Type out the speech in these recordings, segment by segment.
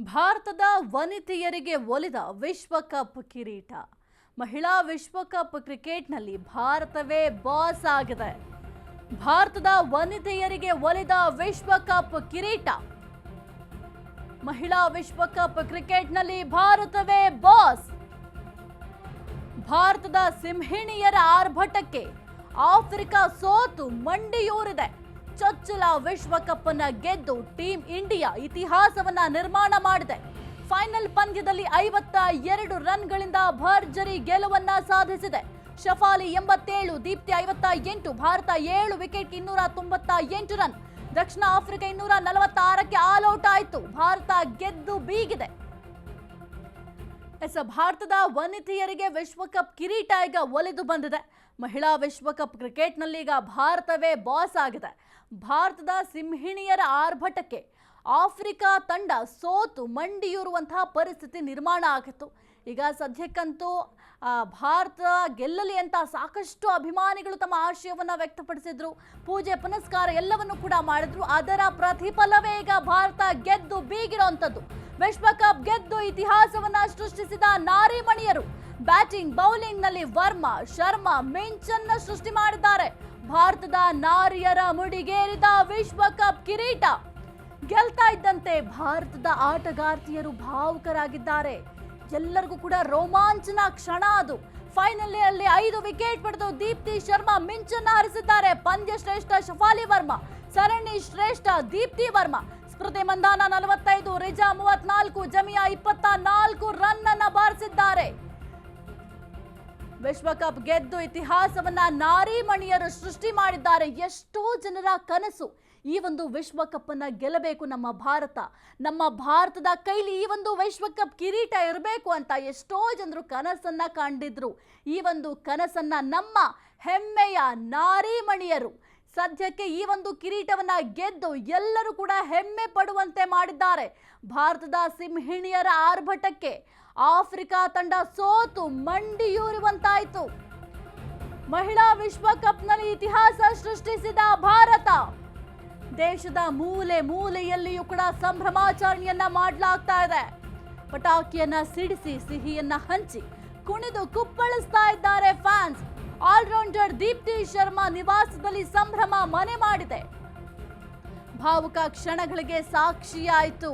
ಭಾರತದ ವನಿತೆಯರಿಗೆ ಒಲಿದ ವಿಶ್ವಕಪ್ ಕಿರೀಟ. ಮಹಿಳಾ ವಿಶ್ವಕಪ್ ಕ್ರಿಕೆಟ್ನಲ್ಲಿ ಭಾರತವೇ ಬಾಸ್ ಆಗಿದೆ. ಭಾರತದ ವನಿತೆಯರಿಗೆ ಒಲಿದ ವಿಶ್ವಕಪ್ ಕಿರೀಟ. ಮಹಿಳಾ ವಿಶ್ವಕಪ್ ಕ್ರಿಕೆಟ್ನಲ್ಲಿ ಭಾರತವೇ ಬಾಸ್. ಭಾರತದ ಸಿಂಹಿಣಿಯರ ಆರ್ಭಟಕ್ಕೆ ಆಫ್ರಿಕಾ ಸೋತು ಮಂಡಿಯೂರಿದೆ. ಚೊಚ್ಚಲ ವಿಶ್ವಕಪ್ ಅನ್ನ ಗೆದ್ದು ಟೀಂ ಇಂಡಿಯಾ ಇತಿಹಾಸವನ್ನ ನಿರ್ಮಾಣ ಮಾಡಿದೆ. ಫೈನಲ್ ಪಂದ್ಯದಲ್ಲಿ ಐವತ್ತ ಎರಡು ರನ್ಗಳಿಂದ ಭರ್ಜರಿ ಗೆಲುವನ್ನ ಸಾಧಿಸಿದೆ. ಶಫಾಲಿ ಎಂಬತ್ತೇಳು, ದೀಪ್ತಿ ಐವತ್ತ ಎಂಟು, ಭಾರತ ಏಳು ವಿಕೆಟ್ ಇನ್ನೂರ ತೊಂಬತ್ತ ಎಂಟು ರನ್. ದಕ್ಷಿಣ ಆಫ್ರಿಕಾ ಇನ್ನೂರ ನಲವತ್ತಾರಕ್ಕೆ ಆಲ್ ಔಟ್ ಆಯಿತು. ಭಾರತ ಗೆದ್ದು ಬೀಗಿದೆ. ಎಸ್, ಭಾರತದ ವನಿತೆಯರಿಗೆ ವಿಶ್ವಕಪ್ ಕಿರೀಟ ಈಗ ಒಲಿದು ಬಂದಿದೆ. ಮಹಿಳಾ ವಿಶ್ವಕಪ್ ಕ್ರಿಕೆಟ್ನಲ್ಲಿ ಈಗ ಭಾರತವೇ ಬಾಸ್ ಆಗಿದೆ. ಭಾರತದ ಸಿಂಹಿಣಿಯರ ಆರ್ಭಟಕ್ಕೆ ಆಫ್ರಿಕಾ ತಂಡ ಸೋತು ಮಂಡಿಯೂರುವಂತಹ ಪರಿಸ್ಥಿತಿ ನಿರ್ಮಾಣ ಆಗಿತ್ತು. ಈಗ ಸದ್ಯಕ್ಕಂತೂ ಭಾರತ ಗೆಲ್ಲಲಿ ಅಂತ ಸಾಕಷ್ಟು ಅಭಿಮಾನಿಗಳು ತಮ್ಮ ಆಶಯವನ್ನು ವ್ಯಕ್ತಪಡಿಸಿದ್ರು. ಪೂಜೆ, ಪುನಸ್ಕಾರ ಎಲ್ಲವನ್ನು ಕೂಡ ಮಾಡಿದ್ರು. ಅದರ ಪ್ರತಿಫಲವೇ ಈಗ ಭಾರತ ಗೆದ್ದು ಬೀಗಿರುವಂಥದ್ದು ವಿಶ್ವಕಪ್ ಗೆದ್ದು ಇತಿಹಾಸವನ್ನ ಸೃಷ್ಟಿಸಿದ ನಾರಿಮಣಿಯರು. ಬ್ಯಾಟಿಂಗ್ ಬೌಲಿಂಗ್ನಲ್ಲಿ ವರ್ಮಾ, ಶರ್ಮಾ, ಮಿಂಚನ್ನ ಸೃಷ್ಟಿ ಮಾಡಿದ್ದಾರೆ. ಭಾರತದ ನಾರಿಯರ ಮುಡಿಗೇರಿದ ವಿಶ್ವಕಪ್ ಕಿರೀಟ. ಗೆಲ್ತಾ ಇದ್ದಂತೆ ಭಾರತದ ಆಟಗಾರ್ತಿಯರು ಭಾವುಕರಾಗಿದ್ದಾರೆ. ಎಲ್ಲರಿಗೂ ಕೂಡ ರೋಮಾಂಚನ ಕ್ಷಣ ಅದು. ಫೈನಲ್ ಅಲ್ಲಿ ಐದು ವಿಕೆಟ್ ಪಡೆದು ದೀಪ್ತಿ, ಶರ್ಮಾ, ಮಿಂಚನ್ನ ಹರಿಸಿದ್ದಾರೆ. ಪಂದ್ಯ ಶ್ರೇಷ್ಠ ಶಫಾಲಿ ವರ್ಮಾ, ಸರಣಿ ಶ್ರೇಷ್ಠ ದೀಪ್ತಿ ವರ್ಮಾ. ಸ್ಮೃತಿ ಮಂದಾನ ನಲವತ್ತೈದು, ರಿಜಾ ಮೂವತ್ನಾಲ್ಕು, ಜಮಿಯಾ ಇಪ್ಪತ್ತ ನಾಲ್ಕು ರನ್ ಅನ್ನ ಬಾರಿಸಿದ್ದಾರೆ. ವಿಶ್ವಕಪ್ ಗೆದ್ದು ಇತಿಹಾಸವನ್ನ ನಾರಿಮಣಿಯರು ಸೃಷ್ಟಿ ಮಾಡಿದ್ದಾರೆ. ಎಷ್ಟೋ ಜನರ ಕನಸು ಈ ಒಂದು ವಿಶ್ವಕಪ್ ಅನ್ನ ಗೆಲ್ಲಬೇಕು ನಮ್ಮ ಭಾರತ. ನಮ್ಮ ಭಾರತದ ಕೈಲಿ ಈ ಒಂದು ವಿಶ್ವಕಪ್ ಕಿರೀಟ ಇರಬೇಕು ಅಂತ ಎಷ್ಟೋ ಜನರು ಕನಸನ್ನ ಕಂಡಿದ್ರು. ಈ ಒಂದು ಕನಸನ್ನ ನಮ್ಮ ಹೆಮ್ಮೆಯ ನಾರಿಮಣಿಯರು ಸದ್ಯಕ್ಕೆ ಈ ಒಂದು ಕಿರೀಟವನ್ನ ಗೆದ್ದು ಎಲ್ಲರೂ ಕೂಡ ಹೆಮ್ಮೆ ಪಡುವಂತೆ ಮಾಡಿದ್ದಾರೆ. ಭಾರತದ ಸಿಂಹಿಣಿಯರ ಆರ್ಭಟಕ್ಕೆ ಆಫ್ರಿಕಾ ತಂಡ ಸೋತು ಮಂಡಿಯೂರುವಂತಾಯಿತು ಮಹಿಳಾ ವಿಶ್ವಕಪ್ನಲ್ಲಿ ಇತಿಹಾಸ ಸೃಷ್ಟಿಸಿದ ಭಾರತ. ದೇಶದ ಮೂಲೆ ಮೂಲೆಯಲ್ಲಿಯೂ ಕೂಡ ಸಂಭ್ರಮಾಚರಣೆಯನ್ನ ಮಾಡಲಾಗ್ತಾ ಇದೆ. ಪಟಾಕಿಯನ್ನ ಸಿಡಿಸಿ ಸಿಹಿಯನ್ನ ಹಂಚಿ ಕುಣಿದು ಕುಪ್ಪಳಿಸ್ತಾ ಇದ್ದಾರೆ ಫ್ಯಾನ್ಸ್. ಆಲ್ರೌಂಡರ್ ದೀಪ್ತಿ ಶರ್ಮಾ ನಿವಾಸದಲ್ಲಿ ಸಂಭ್ರಮ ಮನೆ ಮಾಡಿದೆ. ಭಾವುಕ ಕ್ಷಣಗಳಿಗೆ ಸಾಕ್ಷಿಯಾಯಿತು.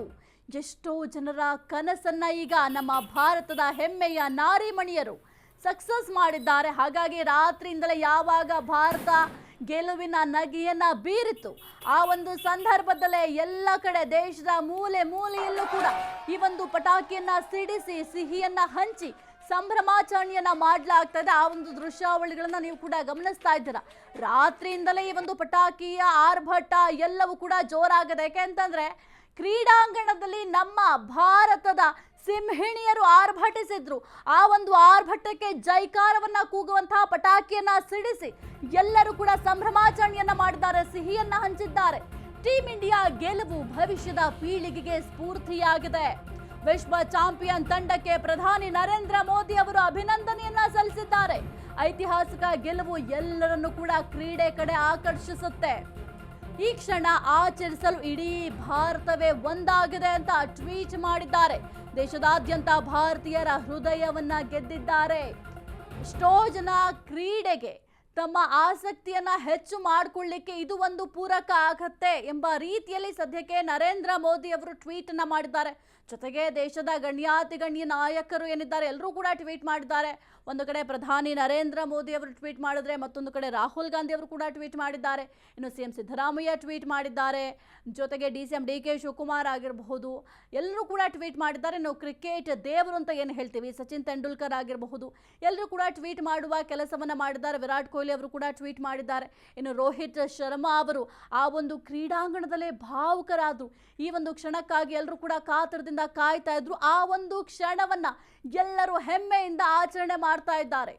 ಎಷ್ಟೋ ಜನರ ಕನಸನ್ನ ಈಗ ನಮ್ಮ ಭಾರತದ ಹೆಮ್ಮೆಯ ನಾರಿಮಣಿಯರು ಸಕ್ಸಸ್ ಮಾಡಿದ್ದಾರೆ. ಹಾಗಾಗಿ ರಾತ್ರಿಯಿಂದಲೇ ಯಾವಾಗ ಭಾರತ ಗೆಲುವಿನ ನಗೆಯನ್ನ ಬೀರಿತು, ಆ ಒಂದು ಸಂದರ್ಭದಲ್ಲೇ ಎಲ್ಲ ಕಡೆ ದೇಶದ ಮೂಲೆ ಮೂಲೆಯಲ್ಲೂ ಕೂಡ ಈ ಒಂದು ಪಟಾಕಿಯನ್ನ ಸಿಡಿಸಿ, ಸಿಹಿಯನ್ನ ಹಂಚಿ ಸಂಭ್ರಮಾಚರಣೆಯನ್ನ ಮಾಡಲಾಗ್ತದೆ. ಆ ಒಂದು ದೃಶ್ಯಾವಳಿಗಳನ್ನ ನೀವು ಕೂಡ ಗಮನಿಸ್ತಾ ಇದ್ದೀರಾ? ರಾತ್ರಿಯಿಂದಲೇ ಈ ಒಂದು ಪಟಾಕಿಯ ಆರ್ಭಟ ಎಲ್ಲವೂ ಕೂಡ ಜೋರಾಗಿದೆ ಯಾಕೆಂತಂದ್ರೆ ಕ್ರೀಡಾಂಗಣದಲ್ಲಿ ನಮ್ಮ ಭಾರತದ ಸಿಂಹಿಣಿಯರು ಆರ್ಭಟಿಸಿದ್ರು. ಆ ಒಂದು ಆರ್ಭಟಕ್ಕೆ ಜೈಕಾರವನ್ನ ಕೂಗುವಂತಹ ಪಟಾಕಿಯನ್ನ ಸಿಡಿಸಿ ಎಲ್ಲರೂ ಕೂಡ ಸಂಭ್ರಮಾಚರಣೆಯನ್ನ ಮಾಡಿದ್ದಾರೆ, ಸಿಹಿಯನ್ನ ಹಂಚಿದ್ದಾರೆ. ಟೀಂ ಇಂಡಿಯಾ ಗೆಲುವು ಭವಿಷ್ಯದ ಪೀಳಿಗೆಗೆ ಸ್ಫೂರ್ತಿಯಾಗಿದೆ. ವಿಶ್ವ ಚಾಂಪಿಯನ್ ತಂಡಕ್ಕೆ ಪ್ರಧಾನಿ ನರೇಂದ್ರ ಮೋದಿ ಅವರು ಅಭಿನಂದನೆಯನ್ನ ಸಲ್ಲಿಸಿದ್ದಾರೆ. ಐತಿಹಾಸಿಕ ಗೆಲುವು ಎಲ್ಲರನ್ನು ಕೂಡ ಕ್ರೀಡೆ ಕಡೆ ಆಕರ್ಷಿಸುತ್ತೆ. ಈ ಕ್ಷಣ ಆಚರಿಸಲು ಇಡೀ ಭಾರತವೇ ಒಂದಾಗಿದೆ ಅಂತ ಟ್ವೀಟ್ ಮಾಡಿದ್ದಾರೆ. ದೇಶದಾದ್ಯಂತ ಭಾರತೀಯರ ಹೃದಯವನ್ನ ಗೆದ್ದಿದ್ದಾರೆ. ಎಷ್ಟೋ ಜನ ಕ್ರೀಡೆಗೆ ತಮ್ಮ ಆಸಕ್ತಿಯನ್ನ ಹೆಚ್ಚು ಮಾಡಿಕೊಳ್ಳಿಕ್ಕೆ ಇದು ಒಂದು ಪೂರಕ ಆಗತ್ತೆ ಎಂಬ ರೀತಿಯಲ್ಲಿ ಸದ್ಯಕ್ಕೆ ನರೇಂದ್ರ ಮೋದಿ ಅವರು ಟ್ವೀಟ್ ಅನ್ನ ಮಾಡಿದ್ದಾರೆ. ಜೊತೆಗೆ ದೇಶದ ಗಣ್ಯಾತಿ ಗಣ್ಯ ನಾಯಕರು ಏನಿದ್ದಾರೆ ಎಲ್ಲರೂ ಕೂಡ ಟ್ವೀಟ್ ಮಾಡಿದ್ದಾರೆ. ಒಂದು ಕಡೆ ಪ್ರಧಾನಿ ನರೇಂದ್ರ ಮೋದಿ ಅವರು ಟ್ವೀಟ್ ಮಾಡಿದ್ರೆ ಮತ್ತೊಂದು ಕಡೆ ರಾಹುಲ್ ಗಾಂಧಿ ಅವರು ಕೂಡ ಟ್ವೀಟ್ ಮಾಡಿದ್ದಾರೆ. ಇನ್ನು ಸಿ ಎಂ ಸಿದ್ದರಾಮಯ್ಯ ಟ್ವೀಟ್ ಮಾಡಿದ್ದಾರೆ. ಜೊತೆಗೆ D C M D K Shivakumar ಆಗಿರಬಹುದು, ಎಲ್ಲರೂ ಕೂಡ ಟ್ವೀಟ್ ಮಾಡಿದ್ದಾರೆ. ನಾವು ಕ್ರಿಕೆಟ್ ದೇವರು ಅಂತ ಏನು ಹೇಳ್ತೀವಿ? ಸಚಿನ್ ತೆಂಡೂಲ್ಕರ್ ಆಗಿರಬಹುದು, ಎಲ್ಲರೂ ಕೂಡ ಟ್ವೀಟ್ ಮಾಡುವ ಕೆಲಸವನ್ನು ಮಾಡಿದ್ದಾರೆ. ವಿರಾಟ್ ಕೊಹ್ಲಿ ಅವರು ಕೂಡ ಟ್ವೀಟ್ ಮಾಡಿದ್ದಾರೆ. ಇನ್ನು ರೋಹಿತ್ ಶರ್ಮಾ ಅವರು ಆ ಒಂದು ಕ್ರೀಡಾಂಗಣದಲ್ಲೇ ಭಾವುಕರಾದರು. ಈ ಒಂದು ಕ್ಷಣಕ್ಕಾಗಿ ಎಲ್ಲರೂ ಕೂಡ ಕಾತರದಿಂದ ಕಾಯ್ತಾ ಇದ್ರು. ಆ ಒಂದು ಕ್ಷಣವನ್ನ ಎಲ್ಲರೂ ಹೆಮ್ಮೆಯಿಂದ ಆಚರಣೆ ಮಾಡ್ತಾ ಇದ್ದಾರೆ.